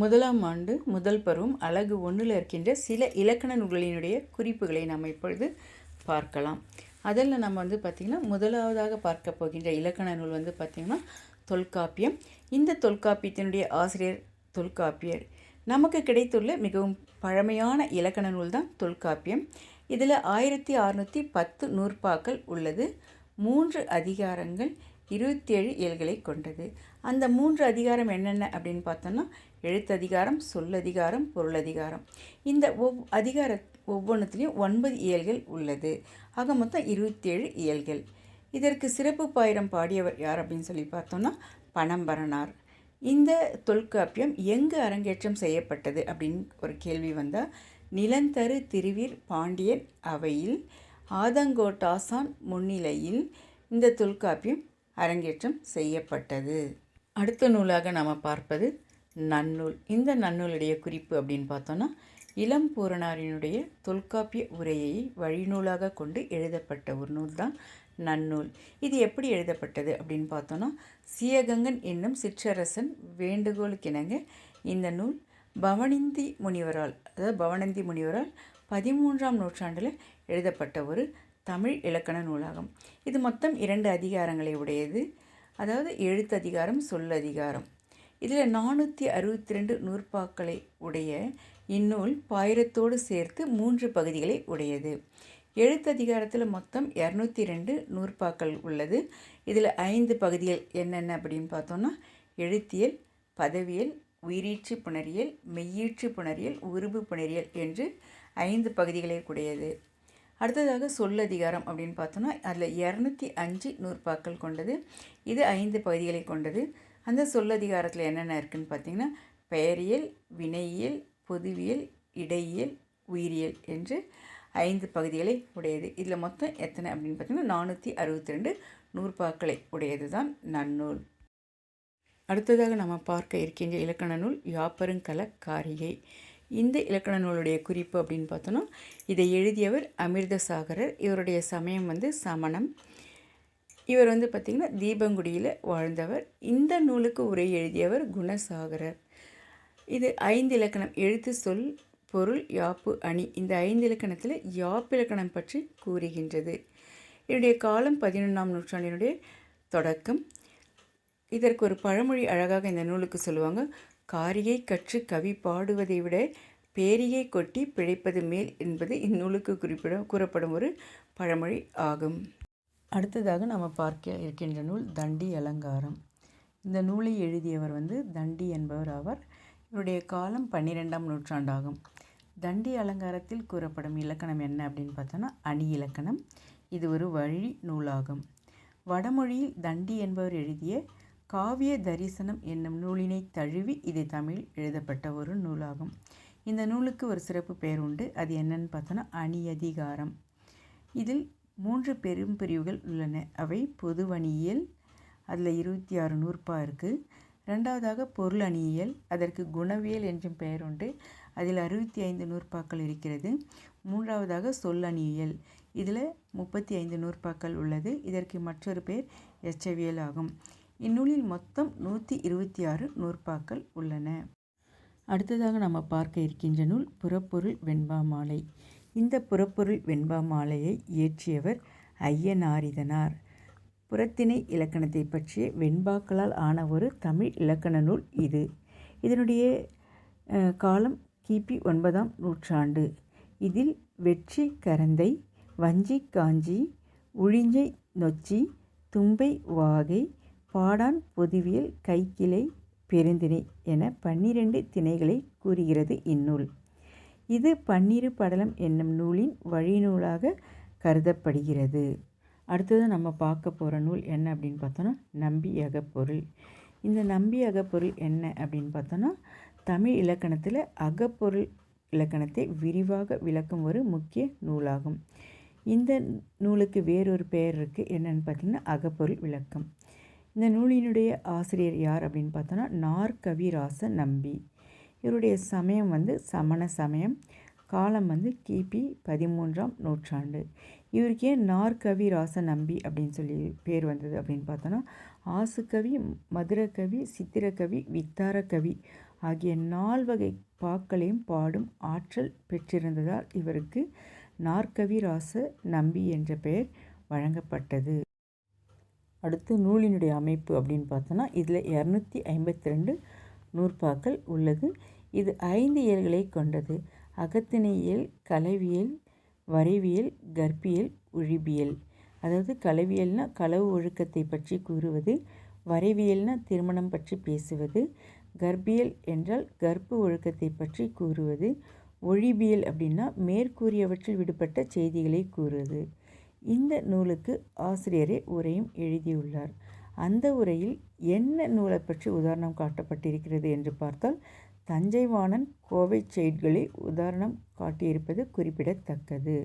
முதலாம் ஆண்டு முதல் பருவம் அழகு ஒன்றில் இருக்கின்ற சில இலக்கண நூல்களினுடைய குறிப்புகளை நாம் இப்பொழுது பார்க்கலாம். அதில் நம்ம வந்து பார்த்திங்கன்னா முதலாவதாக பார்க்க போகின்ற இலக்கண நூல் வந்து பார்த்திங்கன்னா தொல்காப்பியம். இந்த தொல்காப்பியத்தினுடைய ஆசிரியர் தொல்காப்பியர். நமக்கு கிடைத்துள்ள மிகவும் பழமையான இலக்கண நூல் தான் தொல்காப்பியம். இதில் ஆயிரத்தி அறுநூற்றி பத்து நூற்பாக்கள் உள்ளது. மூன்று அதிகாரங்கள் இருபத்தேழு இயல்களை கொண்டது. அந்த மூன்று அதிகாரம் என்னென்ன அப்படின்னு பார்த்தோன்னா எழுத்ததிகாரம் சொல்லதிகாரம் பொருளதிகாரம். இந்த ஒவ் அதிகார ஒவ்வொன்றுத்துலேயும் ஒன்பது இயல்கள் உள்ளது. ஆக மொத்தம் இருபத்தேழு இயல்கள். இதற்கு சிறப்பு பாயிரம் பாடியவர் யார் அப்படின்னு சொல்லி பார்த்தோன்னா பனம்பரனார். இந்த தொல்காப்பியம் எங்கு அரங்கேற்றம் செய்யப்பட்டது அப்படின்னு ஒரு கேள்வி வந்தால் நிலந்தரு திருவீர் பாண்டியன் அவையில் ஆதங்கோட்டாசான் முன்னிலையில் இந்த தொல்காப்பியம் அரங்கேற்றம் செய்யப்பட்டது. அடுத்த நூலாக நாம் பார்ப்பது நன்னூல். இந்த நன்னூலுடைய குறிப்பு அப்படின்னு பார்த்தோன்னா இளம் பூரணாரினுடைய தொல்காப்பிய உரையை வழிநூலாக கொண்டு எழுதப்பட்ட ஒரு நூல் தான் நன்னூல். இது எப்படி எழுதப்பட்டது அப்படின்னு பார்த்தோன்னா சியகங்கன் என்னும் சிற்றரசன் வேண்டுகோளுக்கிணங்க இந்த நூல் பவனந்தி முனிவரால் அதாவது பவனந்தி முனிவரால் பதிமூன்றாம் நூற்றாண்டில் எழுதப்பட்ட ஒரு தமிழ் இலக்கண நூலாகும். இது மொத்தம் இரண்டு அதிகாரங்களை உடையது. அதாவது எழுத்ததிகாரம் சொல்லதிகாரம். இதில் நானூற்றி அறுபத்தி ரெண்டு நூற்பாக்களை உடைய இந்நூல் பாயிரத்தோடு சேர்த்து மூன்று பகுதிகளை உடையது. எழுத்ததிகாரத்தில் மொத்தம் இரநூத்தி ரெண்டு நூற்பாக்கள் உள்ளது. இதில் ஐந்து பகுதிகள் என்னென்ன அப்படின்னு பார்த்தோன்னா எழுத்தியல் பதவியல் உயிரீச்சு புணரியல் மெய்யீச்சு புணரியல் உருபு புணரியல் என்று ஐந்து பகுதிகளை உடையது. அடுத்ததாக சொல்லதிகாரம் அப்படின்னு பார்த்தோன்னா அதில் இரநூத்தி அஞ்சு நூற்பாக்கள் கொண்டது இது ஐந்து பகுதிகளை கொண்டது. அந்த சொல்லதிகாரத்தில் என்னென்ன இருக்குதுன்னு பார்த்தீங்கன்னா பெயரியல் வினையியல் பொதுவியல் இடையியல் உயிரியல் என்று ஐந்து பகுதிகளை உடையது. இதில் மொத்தம் எத்தனை அப்படின்னு பார்த்தீங்கன்னா நானூற்றி அறுபத்தி ரெண்டு நூற்பாக்களை உடையது தான் நன்னூல். அடுத்ததாக நம்ம பார்க்க இருக்கின்ற இலக்கண நூல் யாப்பருங்கல காரிகை இந்த இலக்கண நூலுடைய குறிப்பு அப்படின்னு பார்த்தோன்னா இதை எழுதியவர் அமிர்தசாகரர். இவருடைய சமயம் வந்து சமணம். இவர் வந்து பார்த்திங்கன்னா தீபங்குடியில் வாழ்ந்தவர். இந்த நூலுக்கு உரை எழுதியவர் குணசாகரர். இது ஐந்து இலக்கணம். எழுத்து சொல் பொருள் யாப்பு அணி. இந்த ஐந்து இலக்கணத்தில் யாப்பு இலக்கணம் பற்றி கூறுகின்றது. இதனுடைய காலம் பதினொன்றாம் நூற்றாண்டினுடைய தொடக்கம். இதற்கு ஒரு பழமொழி அழகாக இந்த நூலுக்கு சொல்லுவாங்க. காரியை கற்று கவி பாடுவதை விட பேரியை கொட்டி பிழைப்பது மேல் என்பது இந்நூலுக்கு குறிப்பிட கூறப்படும் ஒரு பழமொழி ஆகும். அடுத்ததாக நம்ம பார்க்க இருக்கின்ற நூல் தண்டி அலங்காரம். இந்த நூலை எழுதியவர் வந்து தண்டி என்பவர் ஆவார். இவருடைய காலம் பன்னிரெண்டாம் நூற்றாண்டாகும். தண்டி அலங்காரத்தில் கூறப்படும் இலக்கணம் என்ன அப்படின்னு பார்த்தோன்னா அணி இலக்கணம். இது ஒரு வழி நூலாகும். வடமொழியில் தண்டி என்பவர் எழுதிய காவிய தரிசனம் என்னும் நூலினை தழுவி இது தமிழ் எழுதப்பட்ட ஒரு நூலாகும். இந்த நூலுக்கு ஒரு சிறப்பு பெயர் உண்டு. அது என்னன்னு பார்த்தோன்னா அணியதிகாரம். இதில் மூன்று பெரும் பிரிவுகள் உள்ளன. அவை பொதுவணியியல் அதில் இருபத்தி ஆறு நூற்பா இருக்குது ரெண்டாவதாக பொருள் அணியியல் அதற்கு குணவியல் என்றும் பெயர் உண்டு. அதில் அறுபத்தி ஐந்து நூற்பாக்கள் இருக்கிறது. மூன்றாவதாக சொல்லணியியல் இதில் முப்பத்தி ஐந்து நூற்பாக்கள் உள்ளது. இதற்கு மற்றொரு பெயர் எச்சவியல் ஆகும். இந்நூலில் மொத்தம் நூற்றி இருபத்தி ஆறு நூற்பாக்கள் உள்ளன. அடுத்ததாக நம்ம பார்க்க இருக்கின்ற நூல் புறப்பொருள் வெண்பா மாலை. இந்த புறப்பொருள் வெண்பா மாலையை இயற்றியவர் ஐயனாரிதனார். புறத்திணை இலக்கணத்தை பற்றிய வெண்பாக்களால் ஆன ஒரு தமிழ் இலக்கண நூல் இது. இதனுடைய காலம் கிபி ஒன்பதாம் நூற்றாண்டு. இதில் வெற்றி கரந்தை வஞ்சி காஞ்சி உழிஞ்சை நொச்சி தும்பை வாகை பாடான் பொதுவியல் கைக்கிளை பெருந்திணை என பன்னிரண்டு திணைகளை கூறுகிறது இந்நூல். இது பன்னிரு படலம் என்னும் நூலின் வழிநூலாக கருதப்படுகிறது. அடுத்தது நம்ம பார்க்க போகிற நூல் என்ன அப்படின்னு பார்த்தோன்னா நம்பி அகப்பொருள். இந்த நம்பி அகப்பொருள் என்ன அப்படின்னு பார்த்தோன்னா தமிழ் இலக்கணத்தில் அகப்பொருள் இலக்கணத்தை விரிவாக விளக்கும் ஒரு முக்கிய நூலாகும். இந்த நூலுக்கு வேறொரு பெயர் இருக்குது என்னென்னு பார்த்திங்கன்னா அகப்பொருள் விளக்கம். இந்த நூலினுடைய ஆசிரியர் யார் அப்படின்னு பார்த்தோன்னா நாற்கவிராச நம்பி. இவருடைய சமயம் வந்து சமண சமயம். காலம் வந்து கிபி பதிமூன்றாம் நூற்றாண்டு. இவருக்கு ஏன் நாற்கவிராச நம்பி அப்படின்னு சொல்லி பேர் வந்தது அப்படின்னு பார்த்தோன்னா ஆசுக்கவி மதுரக்கவி சித்திரக்கவி வித்தாரக்கவி ஆகிய நால்வகை பாக்களையும் பாடும் ஆற்றல் பெற்றிருந்ததால் இவருக்கு நாற்கவிராச நம்பி என்ற பெயர் வழங்கப்பட்டது. அடுத்து நூலினுடைய அமைப்பு அப்படின்னு பார்த்தோன்னா இதில் இரநூத்தி ஐம்பத்தி ரெண்டு நூற்பாக்கள் உள்ளது. இது ஐந்து இயல்களை கொண்டது. அகத்திணையியல் கலவியல் வரைவியல் கற்பியல் ஒழிபியல் அதாவது கலவியல்னால் களவு ஒழுக்கத்தை பற்றி கூறுவது வரைவியல்னால் திருமணம் பற்றி பேசுவது கர்ப்பியல் என்றால் கர்ப்ப ஒழுக்கத்தை பற்றி கூறுவது ஒழிபியல் அப்படின்னா மேற்கூறியவற்றில் விடுபட்ட செய்திகளை கூறுவது. இந்த நூலுக்கு ஆசிரியரே உரையும் எழுதியுள்ளார். அந்த உரையில் என்ன நூலை பற்றி உதாரணம் காட்டப்பட்டிருக்கிறது என்று பார்த்தால் தஞ்சைவாணன் கோவை செய்திகளை உதாரணம் காட்டியிருப்பது குறிப்பிடத்தக்கது.